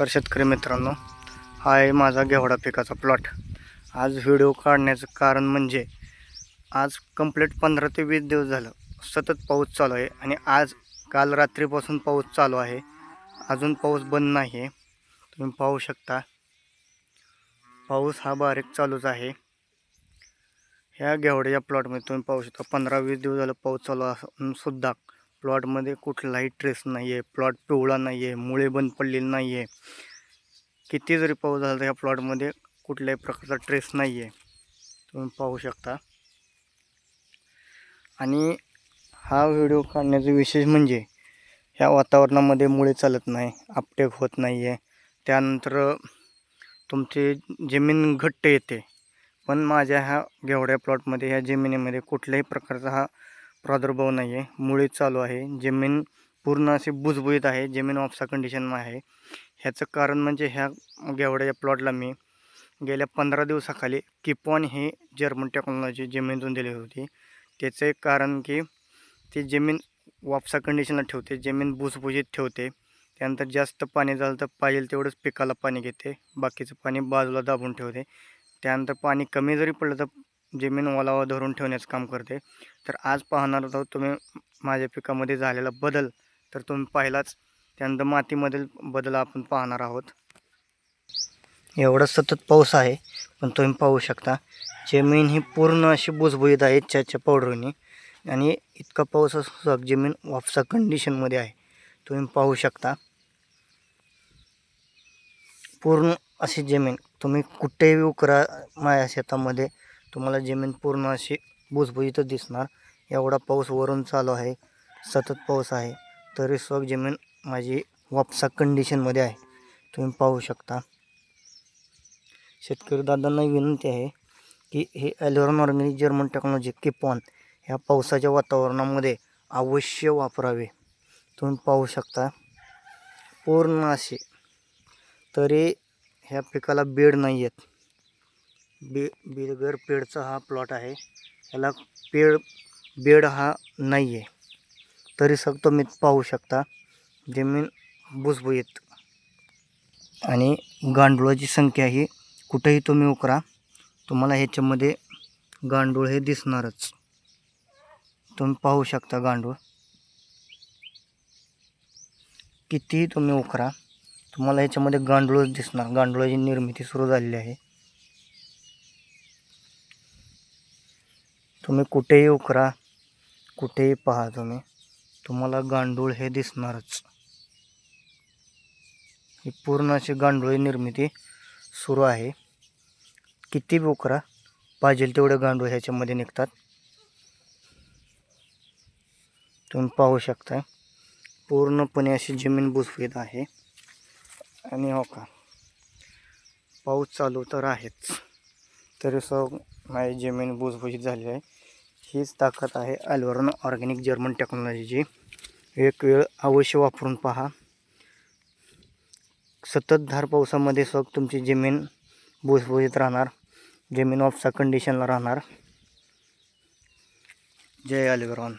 तर शेतकरी मित्रांनो. हा आहे माझा घेवडा पिकाचा प्लॉट आज व्हिडिओ काढण्याचं कारण म्हणजे आज कंप्लीट पंधरा ते वीस दिवस झालं. सतत पाऊस चालू आहे आणि आज काल रात्रीपासून पाऊस चालू आहे. अजून पाऊस बंद नाही आहे तुम्ही पाहू शकता. पाऊस हा बारीक चालूच आहे. ह्या घेवड्याच्या प्लॉटमध्ये तुम्ही पाहू शकता पंधरा वीस दिवस झालं पाऊस चालू असून सुद्धा प्लॉटमध्ये कुठलाही ट्रेस नाही आहे प्लॉट पिवळा नाही आहे मुळे बंद पडलेली नाही आहे किती जरी पाऊस झाला तर ह्या प्लॉटमध्ये कुठल्याही प्रकारचा ट्रेस नाही आहे तुम्ही पाहू शकता. आणि हा व्हिडिओ काढण्याचा विशेष म्हणजे ह्या वातावरणामध्ये मुळे चालत नाही आपटेक होत नाही आहे त्यानंतर तुमची जमीन घट्ट येते. पण माझ्या ह्या घेवड्या प्लॉटमध्ये ह्या जमिनीमध्ये कुठल्याही प्रकारचा हा प्रादुर्भाव नाही आहे मुळे चालू आहे. जमीन पूर्ण अशी बुजबुजीत आहे. जमीन ऑफसा कंडिशन आहे. ह्याचं कारण म्हणजे ह्या गेवड्याच्या प्लॉटला मी गेल्या पंधरा दिवसाखाली किपॉन हे जर्मन टेक्नॉलॉजी जमिनीतून दिली होती. त्याचं एक कारण की ती जमीन वापसा कंडिशनला ठेवते. जमीन बुजबुजीत ठेवते. त्यानंतर जास्त पाणी झालं तर पाहिजे तेवढंच पिकाला पाणी घेते. बाकीचं पाणी बाजूला दाबून ठेवते. त्यानंतर पाणी कमी जरी पडलं तर जमीन ओलावा धरून ठेवण्याचं काम करते. तर आज पाहणार आहोत तुम्ही माझ्या पिकामध्ये झालेला बदल. तर तुम्ही पाहिलाच त्यानंतर मातीमधील बदल आपण पाहणार आहोत. एवढा सतत पाऊस आहे पण तुम्ही पाहू शकता जमीन ही पूर्ण अशी बुजबुजीत आहे त्याच्या पावडरने. आणि इतका पाऊस असतो जमीन वापसा कंडिशनमध्ये आहे. तुम्ही पाहू शकता. पूर्ण अशी जमीन तुम्ही कुठेही उकरा माझ्या शेतामध्ये तुम्हाला जमीन पूर्ण अशी भुसभुजीतच दिसणार. एवढा पाऊस वरून चालू आहे. सतत पाऊस आहे. तरी स्वग जमीन माझी वापसा कंडिशनमध्ये आहे. तुम्ही पाहू शकता. शेतकरी दादांना विनंती आहे की हे Alloran organic German technology Kipon ह्या पावसाच्या वातावरणामध्ये अवश्य वापरावे. तुम्ही पाहू शकता. पूर्ण असे. तरी ह्या पिकाला बेड नाही आहेत बे बिगर पेडचा हा प्लॉट आहे. ह्याला पेड बेड हा नाही आहे तरी सगळं तुम्ही पाहू शकता जमीन भुसभुईत आणि गांडुळाची संख्या ही कुठेही तुम्ही उकरा तुम्हाला ह्याच्यामध्ये गांडूळ हे दिसणारच. तुम्ही पाहू शकता गांडूळ. कितीही तुम्ही उकरा तुम्हाला ह्याच्यामध्ये गांडूळच दिसणार. गांडुळाची निर्मिती सुरू झालेली आहे. तुम्ही कुठेही उकरा कुठेही पहा तुम्ही. तुम्हाला गांडूळ हे दिसणारच. ही पूर्ण अशी गांडुळी निर्मिती सुरू आहे. किती बी उकरा पाहिजे तेवढे गांडूळ ह्याच्यामध्ये निघतात. तुम्ही पाहू शकता पूर्णपणे अशी जमीन बुजवीत आहे. आणि हो का पाऊस चालू तर आहेच. तरी सग माझी जमीन भुसभुशीत झाली आहे. हीच ताकद आहे अल्वरन ऑर्गॅनिक जर्मन टेक्नॉलॉजीची. एक वेळ अवश्य वापरून पहा. सतत धार पावसामध्ये सग तुमची जमीन भुसभुशीत राहणार. जमीन ऑफसा कंडिशनला राहणार. जय ॲल्वरॉन